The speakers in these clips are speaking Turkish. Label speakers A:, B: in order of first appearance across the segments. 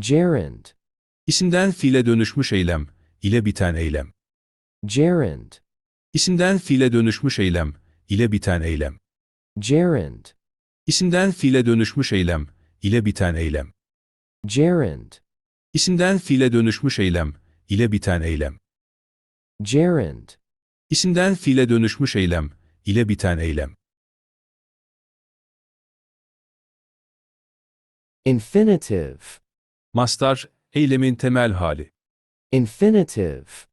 A: gerund,
B: İsimden fiile dönüşmüş eylem, ile biten eylem.
A: gerund,
B: İsimden fiile dönüşmüş eylem, ile biten eylem.
A: gerund,
B: İsimden fiile dönüşmüş eylem, ile biten eylem.
A: gerund,
B: İsimden fiile dönüşmüş eylem, ile biten eylem.
A: gerund,
B: İsimden fiile dönüşmüş eylem, ile biten eylem.
A: infinitive,
B: Mastar, eylemin temel hali.
A: infinitive,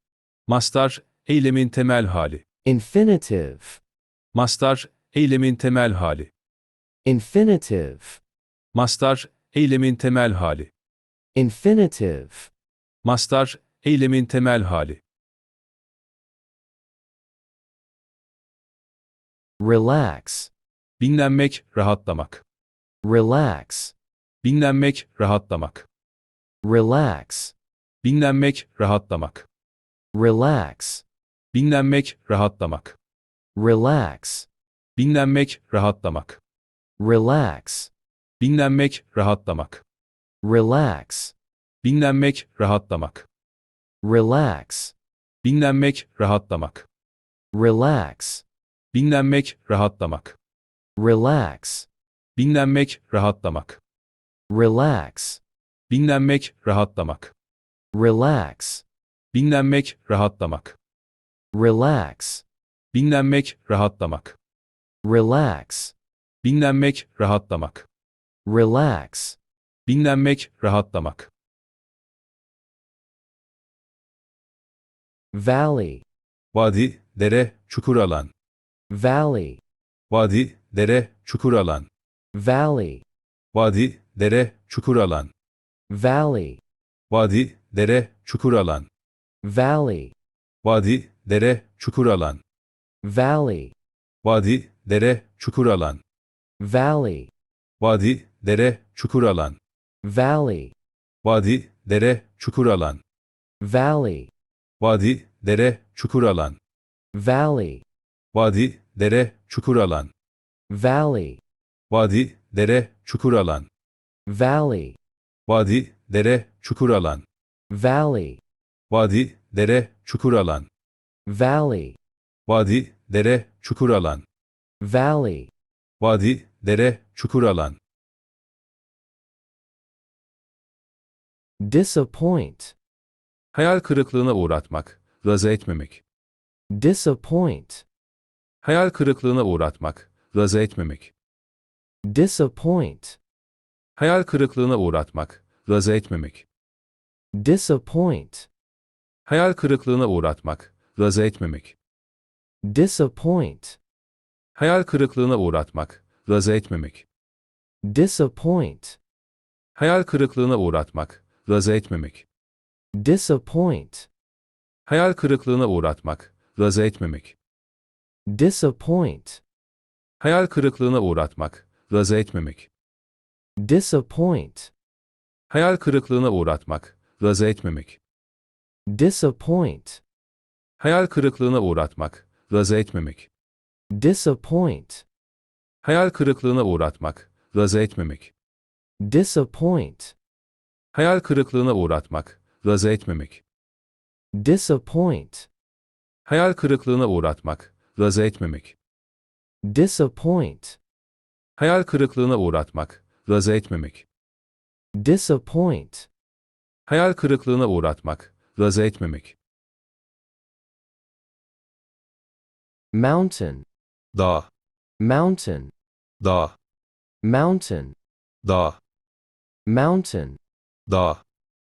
B: Mastar, eylemin temel hali.
A: infinitive,
B: Mastar, eylemin temel hali.
A: infinitive,
B: Mastar, eylemin temel hali.
A: infinitive,
B: Mastar, eylemin temel hali.
A: relax,
B: Dinlenmek, rahatlamak.
A: relax,
B: Dinlenmek, rahatlamak.
A: Relax,
B: Dinlenmek, rahatlamak.
A: relax,
B: Dinlenmek, rahatlamak.
A: relax,
B: Dinlenmek, rahatlamak.
A: relax,
B: Dinlenmek, rahatlamak.
A: relax,
B: Dinlenmek, rahatlamak.
A: relax,
B: Dinlenmek, rahatlamak.
A: relax,
B: Dinlenmek, rahatlamak.
A: relax,
B: Dinlenmek, rahatlamak.
A: relax,
B: Dinlenmek, rahatlamak.
A: relax,
B: Dinlenmek, rahatlamak.
A: relax,
B: Dinlenmek, rahatlamak.
A: relax,
B: Dinlenmek, rahatlamak.
A: relax,
B: Dinlenmek, rahatlamak.
A: valley,
B: Vadi, dere, çukur alan.
A: valley,
B: Vadi, dere, çukur alan.
A: valley,
B: Vadi, dere, çukur alan.
A: Valley,
B: Vadi, dere, çukur alan.
A: valley,
B: Vadi, dere, çukur alan.
A: valley,
B: Vadi, dere, çukur alan.
A: valley,
B: Vadi, dere, çukur alan.
A: valley,
B: Vadi, dere, çukur alan.
A: valley,
B: Vadi, dere, çukur alan.
A: valley,
B: Vadi, dere, çukur alan.
A: valley,
B: Vadi, dere, çukur alan.
A: valley,
B: Vadi, dere, çukur alan.
A: valley,
B: Vadi, dere, çukur alan.
A: valley,
B: Vadi, dere, çukur alan.
A: valley,
B: Vadi, dere, çukur alan.
A: disappoint,
B: Hayal kırıklığına uğratmak, razı etmemek.
A: disappoint,
B: Hayal kırıklığına uğratmak, razı etmemek.
A: disappoint,
B: Hayal kırıklığına uğratmak, razı etmemek.
A: disappoint,
B: Hayal kırıklığına uğratmak, razı etmemek.
A: disappoint,
B: Hayal kırıklığına uğratmak, razı etmemek.
A: disappoint,
B: Hayal kırıklığına uğratmak, razı etmemek.
A: disappoint,
B: Hayal kırıklığına uğratmak, razı etmemek.
A: disappoint,
B: Hayal kırıklığına uğratmak, razı etmemek.
A: Disappoint,
B: Hayal kırıklığına uğratmak, razı etmemek.
A: disappoint,
B: Hayal kırıklığına uğratmak, razı etmemek.
A: disappoint,
B: Hayal kırıklığına uğratmak, razı etmemek.
A: disappoint,
B: Hayal kırıklığına uğratmak, razı etmemek.
A: disappoint,
B: Hayal kırıklığına uğratmak, razı etmemek.
A: disappoint,
B: Hayal kırıklığına uğratmak, razı etmemek.
A: disappoint,
B: Hayal kırıklığına uğratmak, razı etmemek.
A: mountain,
B: Dağ,
A: mountain,
B: dağ,
A: mountain,
B: dağ,
A: mountain,
B: dağ,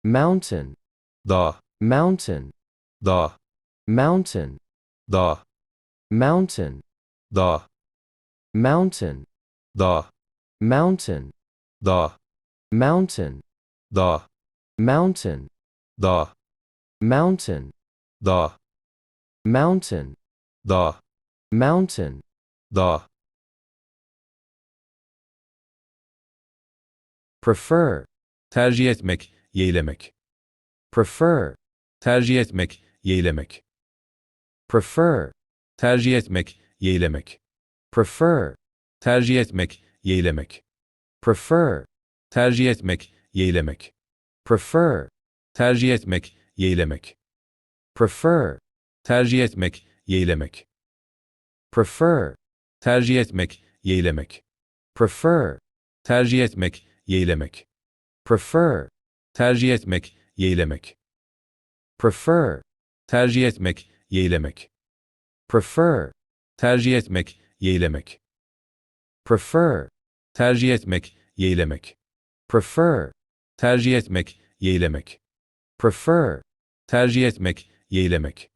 A: mountain,
B: dağ,
A: mountain,
B: dağ,
A: mountain,
B: dağ,
A: mountain,
B: dağ,
A: mountain,
B: dağ,
A: mountain,
B: dağ,
A: mountain,
B: dağ,
A: mountain,
B: dağ,
A: mountain,
B: dağ,
A: mountain,
B: dağ,
A: mountain,
B: dağ,
A: prefer,
B: tercih etmek, yeğlemek.
A: prefer,
B: Tercih etmek, yeğlemek.
A: prefer,
B: Tercih etmek, yeğlemek.
A: prefer,
B: Tercih etmek, yeğlemek.
A: Prefer,
B: Tercih etmek, yeğlemek.
A: prefer,
B: tercih etmek, yeğlemek,
A: prefer,
B: tercih etmek, yeğlemek,
A: prefer,
B: tercih etmek, yeğlemek,
A: prefer,
B: tercih etmek, yeğlemek,
A: prefer,
B: tercih etmek, yeğlemek,
A: prefer,
B: tercih etmek, yeğlemek,
A: prefer,
B: tercih etmek, yeğlemek,
A: prefer,
B: tercih etmek, yeğlemek,
A: prefer,
B: tercih etmek, yeğlemek,
A: prefer,
B: tercih etmek, yeğlemek,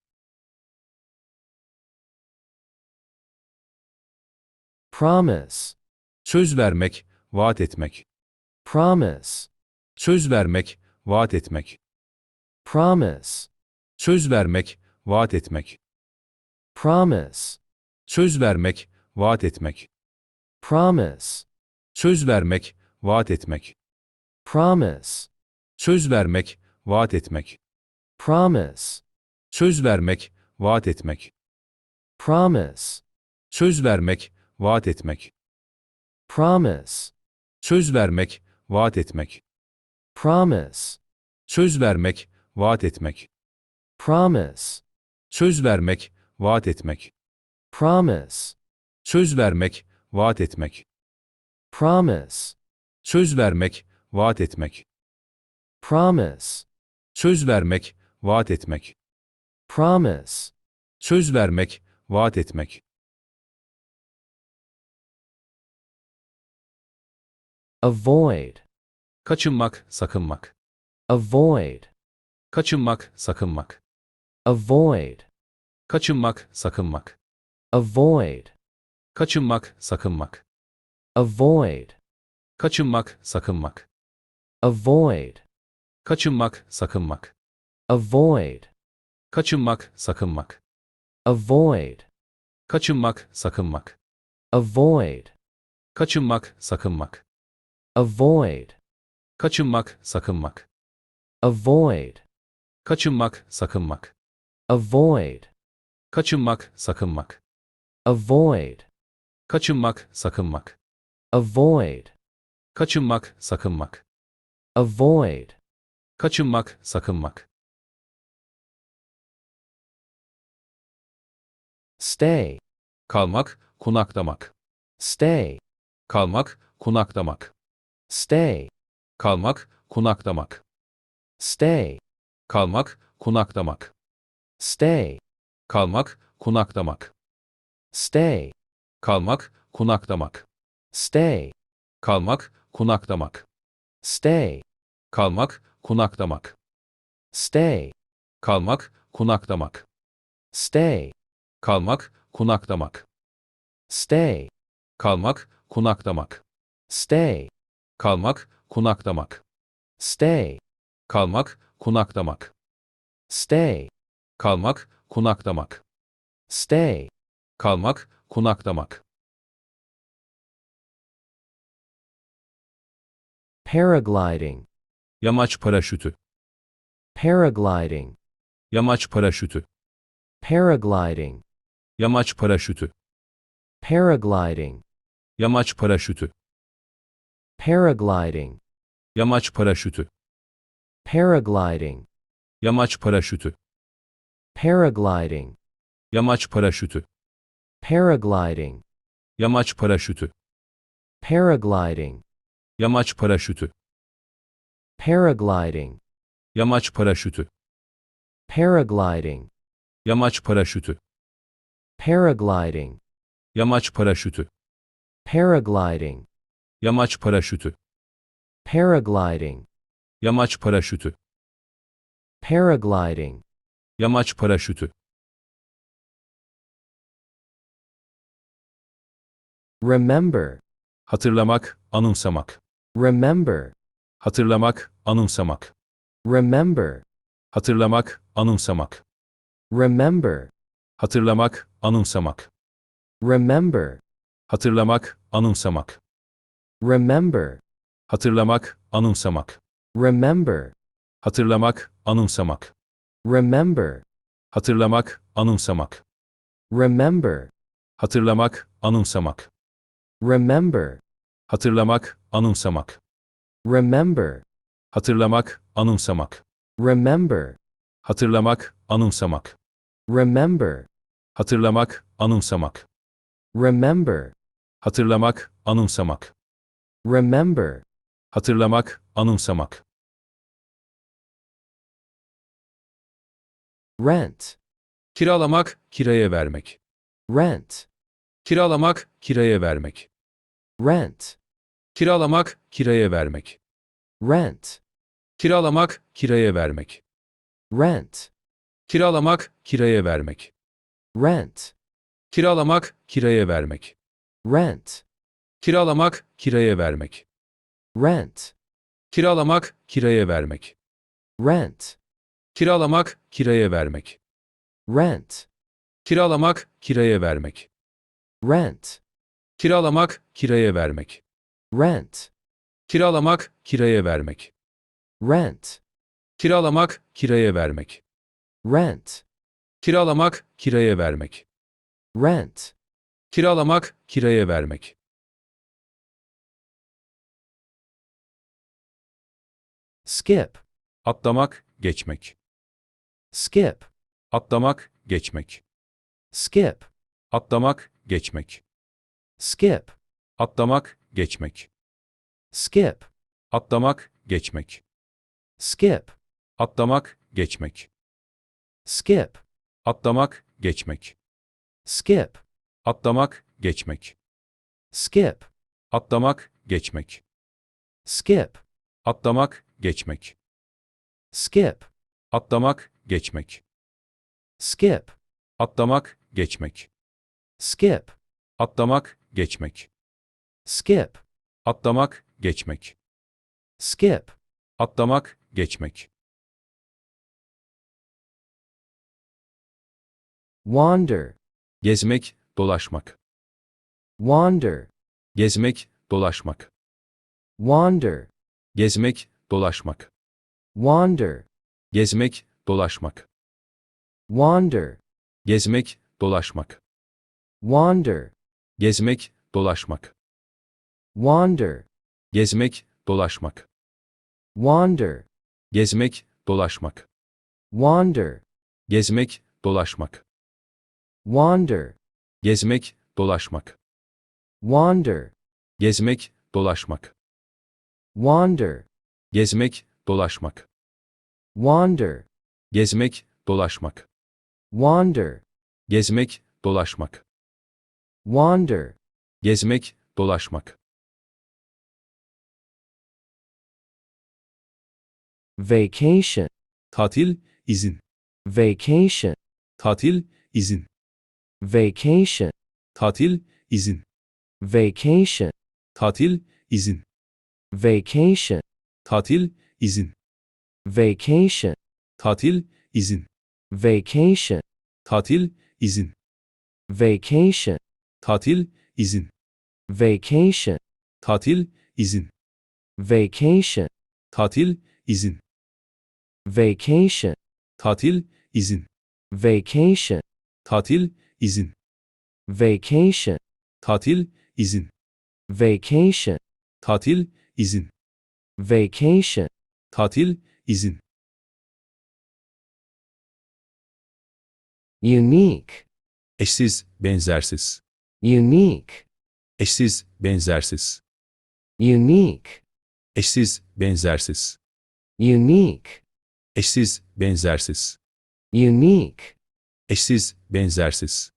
A: promise,
B: söz vermek, vaat etmek,
A: promise,
B: söz vermek, vaat etmek,
A: promise,
B: söz vermek, vaat etmek,
A: promise,
B: söz vermek, vaat etmek,
A: promise,
B: söz vermek, vaat etmek,
A: promise,
B: söz vermek, vaat etmek,
A: promise,
B: söz vermek, vaat etmek,
A: promise,
B: söz vermek, vaat etmek,
A: promise,
B: söz vermek, vaat etmek,
A: promise,
B: söz vermek, vaat etmek,
A: promise,
B: söz vermek, vaat etmek,
A: promise,
B: söz vermek, vaat etmek,
A: promise,
B: söz vermek, vaat etmek,
A: promise,
B: söz vermek, vaat etmek,
A: promise,
B: söz vermek, vaat etmek,
A: avoid,
B: kaçınmak, sakınmak,
A: avoid,
B: kaçınmak, sakınmak,
A: avoid,
B: kaçınmak, sakınmak,
A: avoid,
B: kaçınmak, sakınmak,
A: avoid,
B: kaçınmak, sakınmak,
A: avoid,
B: kaçınmak, sakınmak,
A: avoid,
B: kaçınmak, sakınmak,
A: avoid,
B: kaçınmak, sakınmak,
A: avoid,
B: kaçınmak, sakınmak,
A: avoid,
B: kaçınmak, sakınmak,
A: avoid,
B: kaçınmak, sakınmak,
A: avoid,
B: kaçınmak, sakınmak,
A: avoid,
B: kaçınmak, sakınmak,
A: avoid,
B: kaçınmak, sakınmak,
A: avoid,
B: kaçınmak, sakınmak,
A: stay,
B: kalmak, konaklamak,
A: stay,
B: kalmak, konaklamak,
A: stay,
B: kalmak, konaklamak,
A: stay,
B: kalmak, konaklamak,
A: stay,
B: kalmak, konaklamak,
A: stay,
B: kalmak, konaklamak,
A: stay,
B: kalmak, konaklamak,
A: stay,
B: kalmak, konaklamak,
A: stay,
B: kalmak, konaklamak,
A: stay,
B: kalmak, konaklamak,
A: stay,
B: kalmak, konaklamak,
A: stay,
B: kalmak, konaklamak,
A: stay,
B: kalmak, konaklamak,
A: stay,
B: kalmak, konaklamak,
A: stay,
B: kalmak, konaklamak,
A: paragliding,
B: yamaç paraşütü,
A: paragliding,
B: yamaç paraşütü,
A: paragliding,
B: yamaç paraşütü,
A: paragliding,
B: yamaç paraşütü,
A: paragliding,
B: yamaç paraşütü,
A: paragliding,
B: yamaç paraşütü,
A: paragliding,
B: yamaç paraşütü,
A: paragliding,
B: yamaç paraşütü,
A: paragliding,
B: yamaç paraşütü,
A: paragliding,
B: yamaç paraşütü,
A: paragliding,
B: yamaç paraşütü,
A: paragliding,
B: yamaç paraşütü,
A: paragliding,
B: yamaç paraşütü,
A: paragliding,
B: yamaç paraşütü,
A: paragliding,
B: yamaç paraşütü,
A: remember,
B: hatırlamak, anımsamak,
A: remember,
B: hatırlamak, anımsamak,
A: remember,
B: hatırlamak, anımsamak,
A: remember,
B: hatırlamak, anımsamak,
A: remember,
B: hatırlamak, anımsamak,
A: remember,
B: hatırlamak, anımsamak,
A: remember,
B: hatırlamak, anımsamak,
A: remember,
B: hatırlamak, anımsamak,
A: remember,
B: hatırlamak, anımsamak,
A: remember,
B: hatırlamak, anımsamak,
A: remember,
B: Hatırlamak, anımsamak.
A: remember,
B: Hatırlamak, anımsamak.
A: remember,
B: Hatırlamak, anımsamak.
A: remember,
B: Hatırlamak, anımsamak.
A: remember,
B: Hatırlamak, anımsamak.
A: rent,
B: Kiralamak, kiraya vermek.
A: rent,
B: Kiralamak, kiraya vermek.
A: rent,
B: Kiralamak, kiraya vermek.
A: rent,
B: Kiralamak, kiraya vermek.
A: rent,
B: Kiralamak, kiraya vermek.
A: rent,
B: Kiralamak, kiraya vermek.
A: rent,
B: Kiralamak, kiraya vermek.
A: rent,
B: Kiralamak, kiraya vermek.
A: rent,
B: Kiralamak, kiraya vermek.
A: rent,
B: Kiralamak, kiraya vermek.
A: rent,
B: Kiralamak, kiraya vermek.
A: Rent,
B: Kiralamak, kiraya vermek.
A: rent,
B: Kiralamak, kiraya vermek.
A: rent,
B: Kiralamak, kiraya vermek.
A: rent,
B: Kiralamak, kiraya vermek.
A: skip,
B: Atlamak, geçmek.
A: skip,
B: Atlamak, geçmek.
A: skip,
B: Atlamak, geçmek.
A: skip,
B: Atlamak, geçmek.
A: skip,
B: Atlamak, geçmek.
A: skip,
B: Atlamak, geçmek.
A: skip,
B: Atlamak, geçmek.
A: skip,
B: Atlamak, geçmek.
A: skip,
B: Atlamak, geçmek.
A: skip,
B: Atlamak, geçmek.
A: skip,
B: Atlamak, geçmek.
A: skip,
B: Atlamak, geçmek.
A: skip,
B: Atlamak, geçmek.
A: Skip,
B: Atlamak, geçmek.
A: skip,
B: Atlamak, geçmek.
A: wander,
B: Gezmek, dolaşmak.
A: wander,
B: Gezmek, dolaşmak.
A: wander,
B: Gezmek, dolaşmak.
A: wander,
B: Gezmek, dolaşmak.
A: wander,
B: Gezmek, dolaşmak.
A: wander,
B: Gezmek, dolaşmak.
A: Wander,
B: Gezmek, dolaşmak.
A: wander,
B: Gezmek, dolaşmak.
A: wander,
B: Gezmek, dolaşmak.
A: wander,
B: Gezmek, dolaşmak.
A: wander,
B: Gezmek, dolaşmak.
A: wander,
B: Gezmek, dolaşmak.
A: wander,
B: Gezmek, dolaşmak.
A: wander,
B: Gezmek, dolaşmak.
A: wander,
B: Gezmek, dolaşmak.
A: Vacation,
B: Tatil, izin.
A: vacation,
B: Tatil, izin.
A: vacation,
B: Tatil, izin.
A: vacation,
B: Tatil, izin.
A: vacation,
B: Tatil, izin.
A: vacation,
B: Tatil, izin.
A: vacation,
B: Tatil, izin.
A: vacation,
B: Tatil, izin.
A: vacation,
B: Tatil, izin.
A: vacation,
B: Tatil, izin.
A: Vacation,
B: Tatil, izin.
A: vacation,
B: Tatil, izin.
A: vacation,
B: Tatil, izin.
A: vacation,
B: Tatil, izin.
A: vacation,
B: Tatil, izin.
A: unique,
B: Eşsiz, benzersiz.
A: unique,
B: Eşsiz, benzersiz.
A: unique,
B: Eşsiz, benzersiz.
A: unique,
B: Eşsiz, benzersiz.
A: unique,
B: Eşsiz, benzersiz.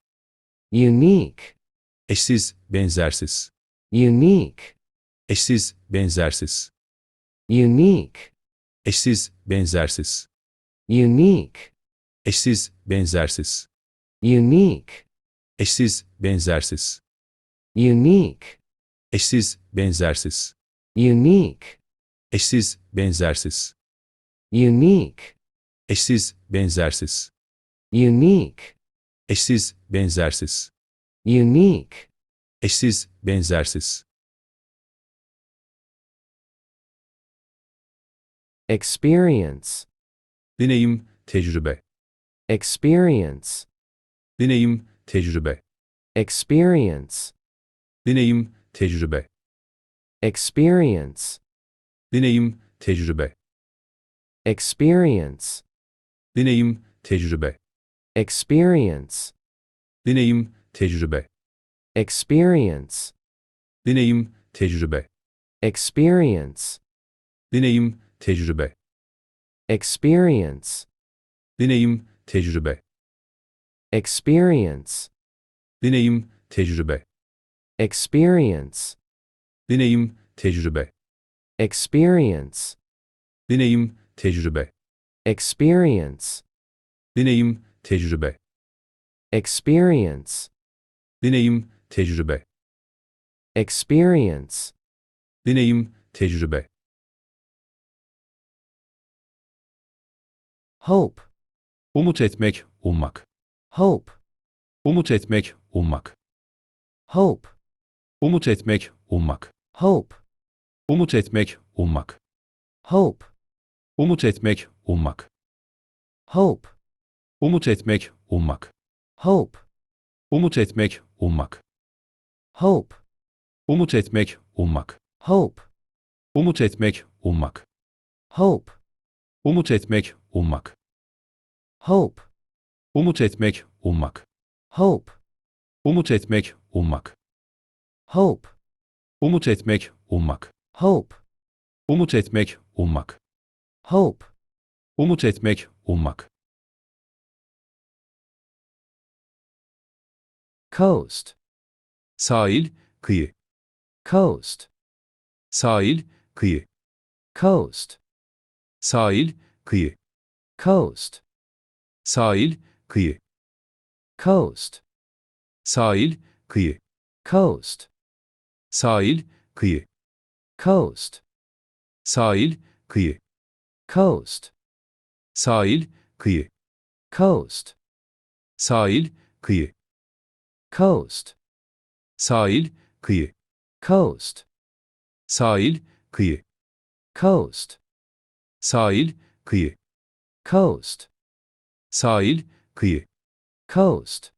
A: unique,
B: Eşsiz, benzersiz.
A: unique,
B: Eşsiz, benzersiz.
A: unique,
B: Eşsiz, benzersiz.
A: unique,
B: Eşsiz, benzersiz.
A: unique,
B: Eşsiz, benzersiz.
A: unique,
B: Eşsiz, benzersiz.
A: unique,
B: Eşsiz, benzersiz.
A: Unique,
B: Eşsiz, benzersiz.
A: unique,
B: Eşsiz, benzersiz.
A: unique,
B: Eşsiz, benzersiz.
A: experience,
B: Deneyim, tecrübe.
A: experience,
B: Deneyim, tecrübe.
A: experience,
B: Deneyim, tecrübe.
A: experience,
B: Deneyim, tecrübe.
A: Experience,
B: deneyim, tecrübe,
A: experience,
B: deneyim, tecrübe,
A: experience,
B: deneyim, tecrübe,
A: experience,
B: deneyim, tecrübe,
A: experience,
B: deneyim, tecrübe,
A: experience,
B: deneyim, tecrübe,
A: experience,
B: deneyim, tecrübe,
A: experience,
B: deneyim, tecrübe,
A: experience,
B: deneyim, tecrübe,
A: experience,
B: deneyim, tecrübe,
A: experience,
B: deneyim, tecrübe,
A: hope,
B: umut etmek, ummak,
A: hope,
B: umut etmek, ummak,
A: hope,
B: umut etmek, ummak,
A: hope,
B: umut etmek, ummak,
A: hope,
B: umut etmek, ummak,
A: hope,
B: umut etmek, ummak,
A: hope,
B: umut etmek, ummak,
A: hope,
B: umut etmek, ummak,
A: hope,
B: umut etmek, ummak,
A: hope,
B: umut etmek, ummak,
A: hope,
B: umut etmek, ummak,
A: hope,
B: umut etmek, ummak,
A: hope,
B: umut etmek, ummak,
A: hope,
B: umut etmek, ummak,
A: hope,
B: umut etmek, ummak,
A: coast,
B: sahil, kıyı,
A: coast,
B: sahil, kıyı,
A: coast,
B: sahil, kıyı,
A: coast,
B: sahil, kıyı,
A: coast,
B: sahil, kıyı,
A: coast,
B: sahil, kıyı,
A: coast,
B: sahil, kıyı,
A: coast,
B: sahil, kıyı,
A: coast,
B: sahil, kıyı,
A: coast,
B: sahil, kıyı,
A: coast,
B: sahil, kıyı,
A: coast,
B: sahil, kıyı,
A: coast,
B: sahil, kıyı,
A: coast,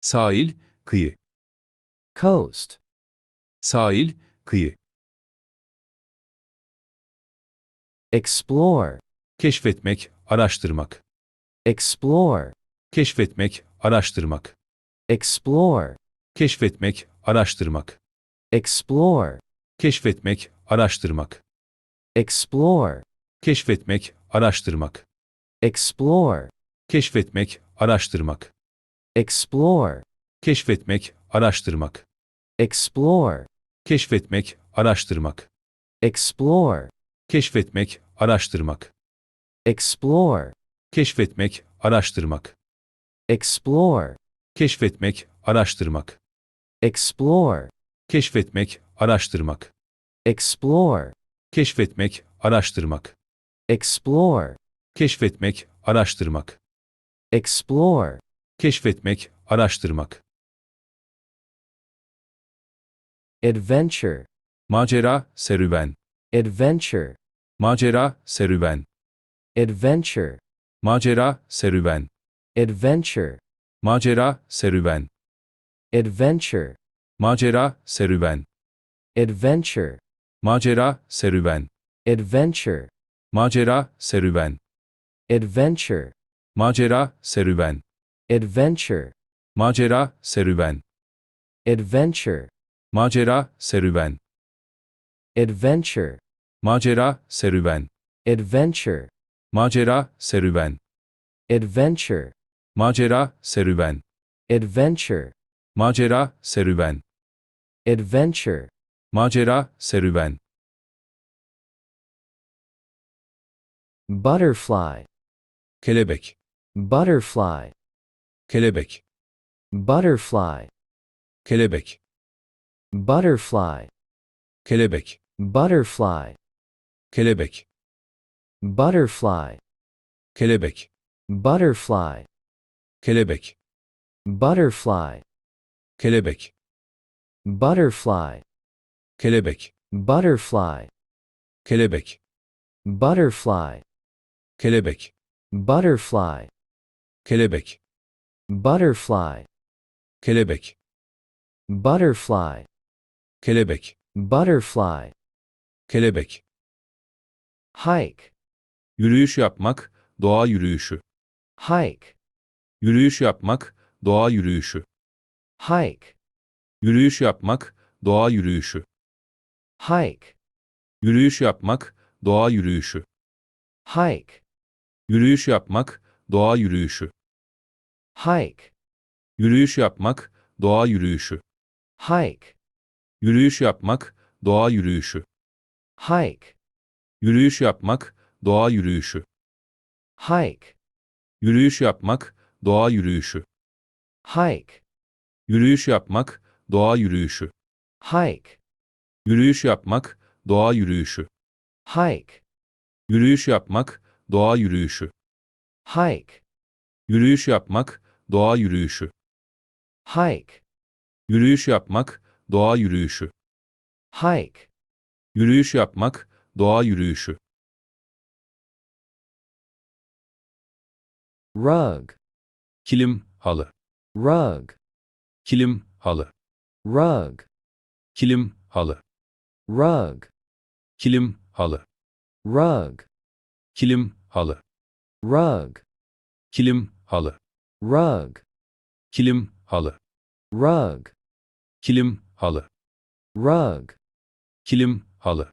B: sahil, kıyı,
A: coast,
B: sahil, kıyı,
A: explore,
B: keşfetmek, araştırmak,
A: explore,
B: keşfetmek, araştırmak,
A: explore,
B: keşfetmek, araştırmak,
A: explore,
B: keşfetmek, araştırmak,
A: explore,
B: keşfetmek, araştırmak,
A: explore,
B: keşfetmek, araştırmak,
A: explore,
B: keşfetmek, araştırmak,
A: explore,
B: keşfetmek, araştırmak,
A: explore,
B: keşfetmek, araştırmak,
A: explore,
B: keşfetmek, araştırmak,
A: explore,
B: keşfetmek, araştırmak,
A: explore,
B: keşfetmek, araştırmak,
A: explore,
B: keşfetmek, araştırmak,
A: explore,
B: keşfetmek, araştırmak,
A: explore,
B: keşfetmek, araştırmak,
A: adventure,
B: macera, serüven,
A: adventure,
B: macera, serüven,
A: adventure,
B: macera, serüven,
A: adventure,
B: macera, serüven,
A: adventure,
B: macera, serüven,
A: adventure,
B: macera, serüven,
A: adventure,
B: macera, serüven,
A: adventure,
B: macera, serüven,
A: adventure,
B: macera, serüven,
A: adventure,
B: macera, serüven,
A: adventure,
B: macera, serüven,
A: adventure,
B: macera, serüven,
A: adventure,
B: macera, serüven,
A: adventure,
B: macera, serüven,
A: adventure,
B: macera, serüven,
A: butterfly,
B: kelebek,
A: butterfly,
B: kelebek,
A: butterfly,
B: kelebek,
A: butterfly,
B: kelebek,
A: butterfly,
B: kelebek,
A: butterfly,
B: kelebek,
A: butterfly,
B: kelebek,
A: butterfly,
B: kelebek,
A: butterfly,
B: kelebek,
A: butterfly,
B: kelebek,
A: butterfly,
B: kelebek,
A: butterfly,
B: kelebek,
A: butterfly,
B: kelebek,
A: butterfly,
B: kelebek,
A: butterfly,
B: kelebek,
A: hike,
B: Yürüyüş yapmak, doğa yürüyüşü.
A: hike,
B: Yürüyüş yapmak, doğa yürüyüşü.
A: hike,
B: Yürüyüş yapmak, doğa yürüyüşü.
A: hike,
B: Yürüyüş yapmak, doğa yürüyüşü.
A: hike,
B: Yürüyüş yapmak, doğa yürüyüşü.
A: hike,
B: Yürüyüş yapmak, doğa yürüyüşü.
A: hike,
B: Yürüyüş yapmak, doğa yürüyüşü.
A: hike,
B: Yürüyüş yapmak, doğa yürüyüşü.
A: hike,
B: Yürüyüş yapmak, doğa yürüyüşü.
A: hike,
B: Yürüyüş yapmak, doğa yürüyüşü.
A: hike,
B: Yürüyüş yapmak, doğa yürüyüşü.
A: hike,
B: Yürüyüş yapmak, doğa yürüyüşü.
A: hike,
B: Yürüyüş yapmak, doğa yürüyüşü.
A: hike,
B: Yürüyüş yapmak, doğa yürüyüşü.
A: hike,
B: Yürüyüş yapmak, doğa yürüyüşü.
A: rug,
B: Kilim, halı.
A: rug,
B: Kilim, halı.
A: rug,
B: Kilim, halı.
A: rug,
B: Kilim, halı.
A: rug,
B: Kilim, halı.
A: rug,
B: Kilim, halı.
A: rug,
B: Kilim, halı.
A: rug,
B: Kilim, halı.
A: rug,
B: Kilim, halı.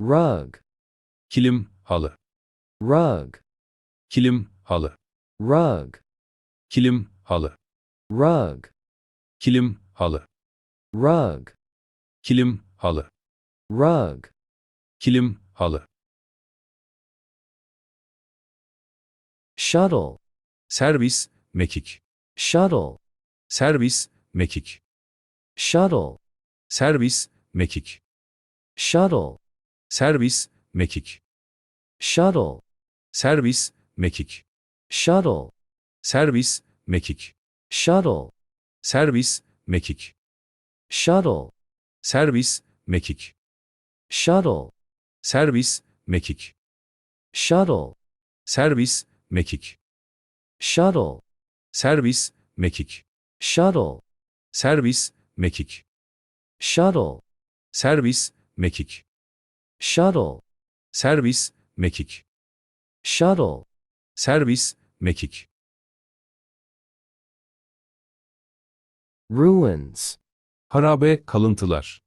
A: Rug,
B: Kilim, halı.
A: rug,
B: Kilim, halı.
A: rug,
B: Kilim, halı.
A: rug,
B: Kilim, halı.
A: rug,
B: Kilim, halı.
A: rug,
B: Kilim, halı.
A: shuttle,
B: Servis, mekik.
A: shuttle,
B: Servis, mekik.
A: shuttle,
B: Servis, mekik.
A: shuttle,
B: Servis, mekik.
A: shuttle,
B: Servis, mekik.
A: shuttle,
B: Servis, mekik.
A: shuttle,
B: Servis, mekik.
A: shuttle,
B: Servis, mekik.
A: shuttle,
B: Servis, mekik.
A: shuttle,
B: Servis, mekik.
A: shuttle,
B: Servis, mekik.
A: shuttle,
B: Servis, mekik.
A: shuttle,
B: Servis, mekik.
A: Shuttle,
B: Servis, mekik.
A: shuttle,
B: Servis, mekik.
A: ruins,
B: Harabe kalıntılar.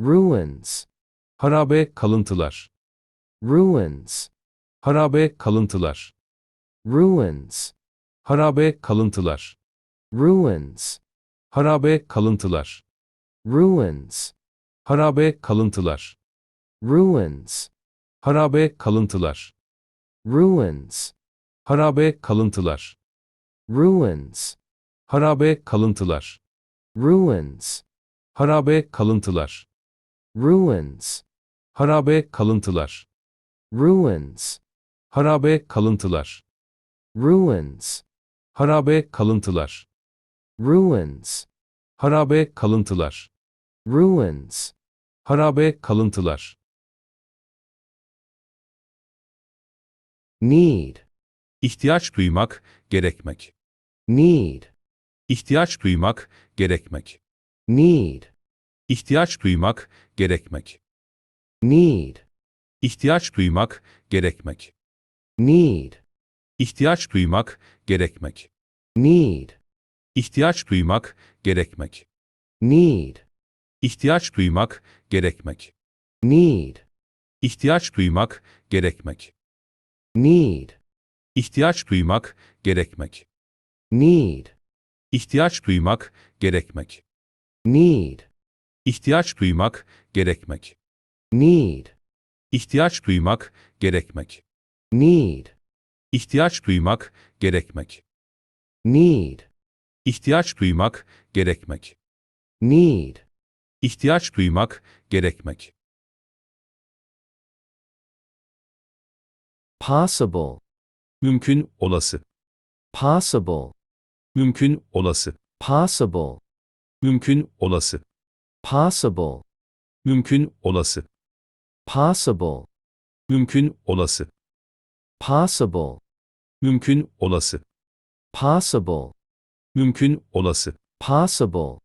A: ruins,
B: Harabe kalıntılar.
A: ruins,
B: Harabe kalıntılar.
A: ruins,
B: Harabe kalıntılar.
A: ruins,
B: Harabe kalıntılar.
A: ruins,
B: Harabe kalıntılar.
A: Ruins,
B: Harabe kalıntılar.
A: ruins,
B: Harabe kalıntılar.
A: ruins,
B: Harabe kalıntılar.
A: ruins,
B: Harabe kalıntılar.
A: ruins,
B: Harabe kalıntılar.
A: ruins,
B: Harabe kalıntılar.
A: ruins,
B: Harabe kalıntılar.
A: ruins,
B: Harabe kalıntılar.
A: ruins,
B: Harabe kalıntılar.
A: Need,
B: İhtiyaç duymak, gerekmek.
A: need,
B: İhtiyaç duymak, gerekmek.
A: need,
B: İhtiyaç duymak, gerekmek.
A: need,
B: İhtiyaç duymak, gerekmek.
A: need,
B: İhtiyaç duymak, gerekmek.
A: need,
B: İhtiyaç duymak, gerekmek.
A: need,
B: İhtiyaç duymak, gerekmek.
A: need,
B: İhtiyaç duymak, gerekmek.
A: Need,
B: İhtiyaç duymak, gerekmek.
A: need,
B: İhtiyaç duymak, gerekmek.
A: need,
B: İhtiyaç duymak, gerekmek.
A: need,
B: İhtiyaç duymak, gerekmek.
A: need,
B: İhtiyaç duymak, gerekmek.
A: need,
B: İhtiyaç duymak, gerekmek.
A: need,
B: İhtiyaç duymak, gerekmek.
A: Possible,
B: Mümkün, olası.
A: possible,
B: Mümkün, olası.
A: possible,
B: Mümkün, olası.
A: possible,
B: Mümkün, olası.
A: possible,
B: Mümkün, olası.
A: possible,
B: Mümkün, olası.
A: possible,
B: Mümkün, olası.
A: possible,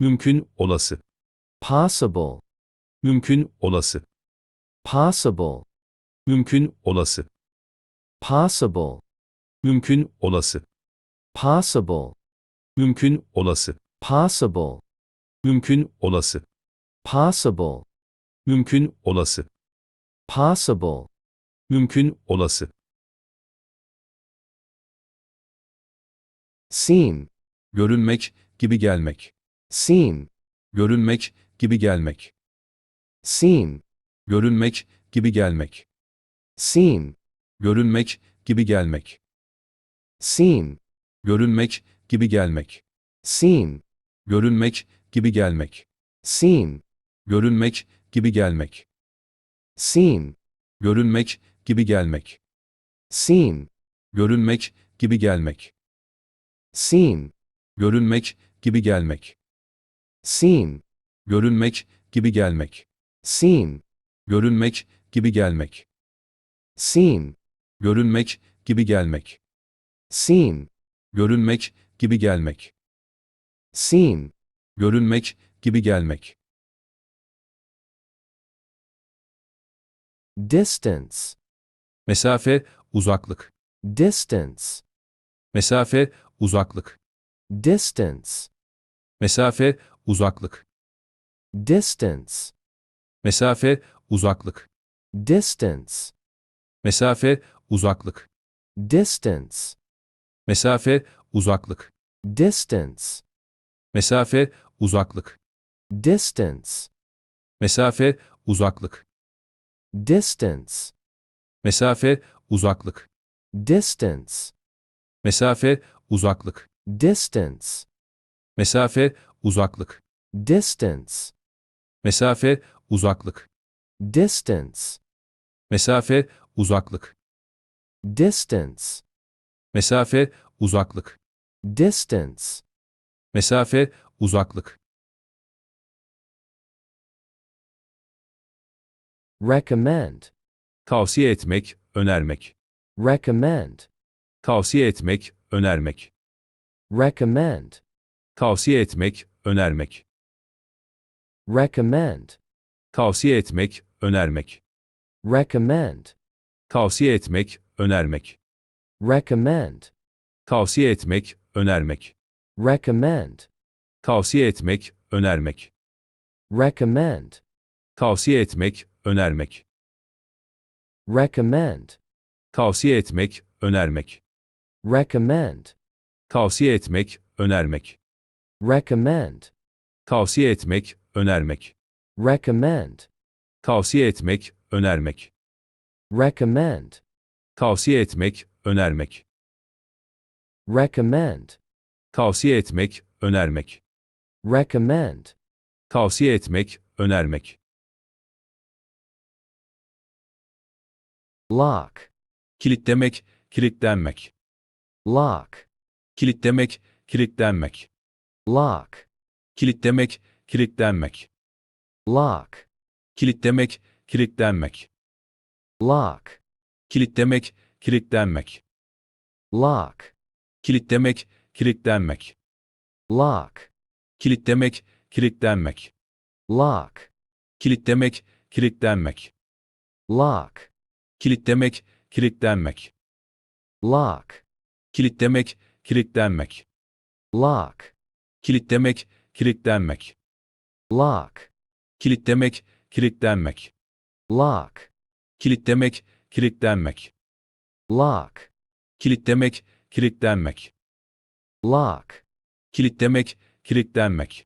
B: Mümkün, olası.
A: possible,
B: Mümkün, olası.
A: possible,
B: Mümkün, olası.
A: possible,
B: Mümkün, olası.
A: possible,
B: Mümkün, olası.
A: possible,
B: Mümkün, olası.
A: possible,
B: Mümkün, olası.
A: possible,
B: Mümkün, olası.
A: seem,
B: Görünmek, gibi gelmek.
A: seem,
B: Görünmek, gibi gelmek.
A: seem,
B: Görünmek, gibi gelmek.
A: Seem,
B: Görünmek, gibi gelmek.
A: seem,
B: Görünmek, gibi gelmek.
A: seem,
B: Görünmek, gibi gelmek.
A: seem,
B: Görünmek, gibi gelmek.
A: seem,
B: Görünmek, gibi gelmek.
A: seem,
B: Görünmek, gibi gelmek.
A: seem,
B: Görünmek, gibi gelmek.
A: seem,
B: Görünmek, gibi gelmek.
A: seem,
B: Görünmek, gibi gelmek.
A: Seem,
B: Görünmek, gibi gelmek.
A: seem,
B: Görünmek, gibi gelmek.
A: seem,
B: Görünmek, gibi gelmek.
A: distance,
B: Mesafe, uzaklık.
A: distance,
B: Mesafe, uzaklık.
A: distance,
B: Mesafe, uzaklık.
A: distance,
B: Mesafe, uzaklık.
A: distance,
B: Mesafe, uzaklık.
A: distance,
B: Mesafe, uzaklık.
A: distance,
B: Mesafe, uzaklık.
A: distance,
B: Mesafe, uzaklık.
A: distance,
B: Mesafe, uzaklık.
A: distance,
B: Mesafe, uzaklık.
A: distance,
B: Mesafe, uzaklık.
A: distance,
B: Mesafe, uzaklık.
A: distance,
B: Mesafe, uzaklık.
A: distance,
B: Mesafe, uzaklık.
A: distance,
B: Mesafe, uzaklık.
A: recommend,
B: Tavsiye etmek, önermek.
A: recommend,
B: Tavsiye etmek, önermek.
A: recommend,
B: Tavsiye etmek, önermek.
A: recommend,
B: Tavsiye etmek, önermek.
A: recommend,
B: Tavsiye etmek, önermek.
A: recommend,
B: Tavsiye etmek, önermek.
A: recommend,
B: Tavsiye etmek, önermek.
A: recommend,
B: Tavsiye etmek, önermek.
A: recommend,
B: Tavsiye etmek, önermek.
A: recommend,
B: Tavsiye etmek, önermek.
A: recommend,
B: Tavsiye etmek, önermek.
A: recommend,
B: Tavsiye etmek, önermek.
A: Recommend,
B: Tavsiye etmek, önermek.
A: recommend,
B: Tavsiye etmek, önermek.
A: recommend,
B: Tavsiye etmek, önermek.
A: lock,
B: Kilitlemek, kilitlenmek.
A: lock,
B: Kilitlemek, kilitlenmek.
A: lock,
B: Kilitlemek, kilitlenmek.
A: lock,
B: Kilitlemek, kilitlenmek.
A: Lock,
B: Kilitlemek, kilitlenmek.
A: lock,
B: Kilitlemek, kilitlenmek.
A: lock,
B: Kilitlemek, kilitlenmek.
A: lock,
B: Kilitlemek, kilitlenmek.
A: lock,
B: Kilitlemek, kilitlenmek.
A: lock,
B: Kilitlemek, kilitlenmek.
A: lock,
B: Kilitlemek, kilitlenmek.
A: lock,
B: Kilitlemek, kilitlenmek.
A: lock,
B: Kilitlemek, kilitlenmek.
A: lock,
B: Kilitlemek, kilitlenmek.
A: lock,
B: Kilitlemek, kilitlenmek.